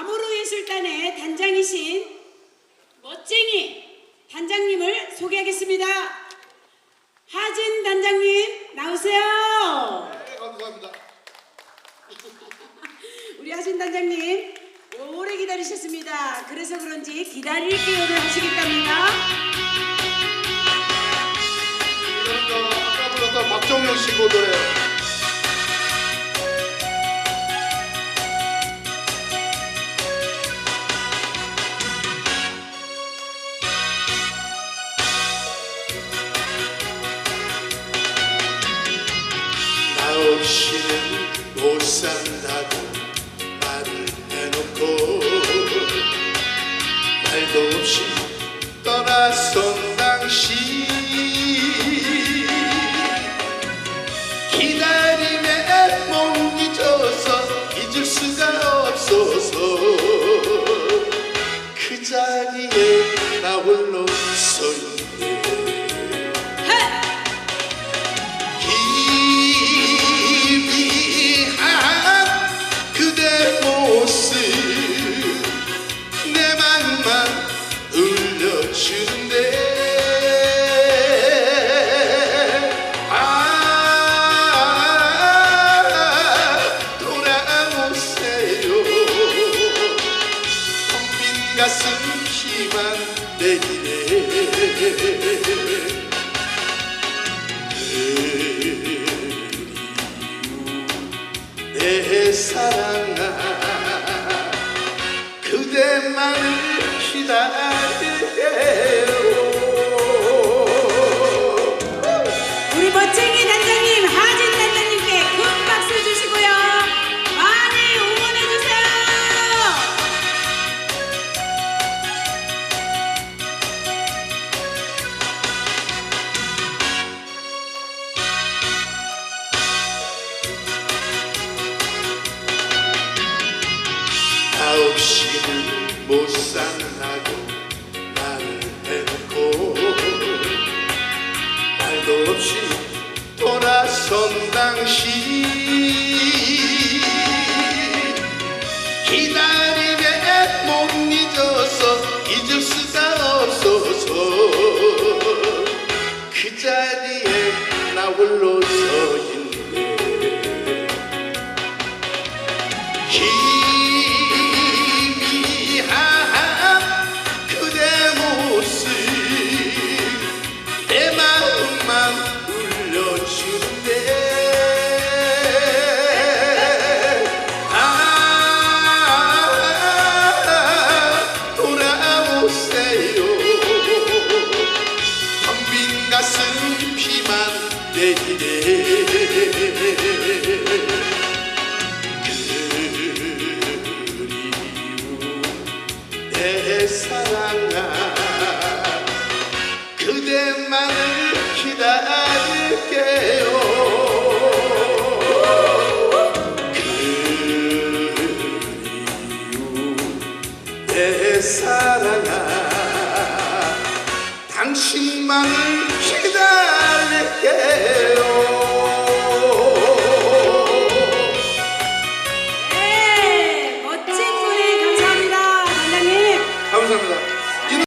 아모르예술단의 단장이신 멋쟁이 단장님을 소개하겠습니다. 하진 단장님 나오세요. 네, 감사합니다. 우리 하진 단장님 오래 기다리셨습니다. 그래서 그런지 기다릴게요를 하시겠답니다. 저 아까 불렀던 박정현 씨 노래. 나 없이는 못 산다고 말을 해놓고 말도 없이 떠나선 당신 기다림에 못 잊어서 잊을 수가 없어서 그 자리에 나 홀로 서 있네 가슴 희망 내일에. 내 사랑아 그대만을 못 산다고 말을 해놓고 말도 없이 돌아선 당신 기다림에 못 잊어서 잊을 수가 없어서 그 자리에 나 홀로 서 그대만을 기다릴게요. 그리내 사랑아 당신만을 기다릴게요.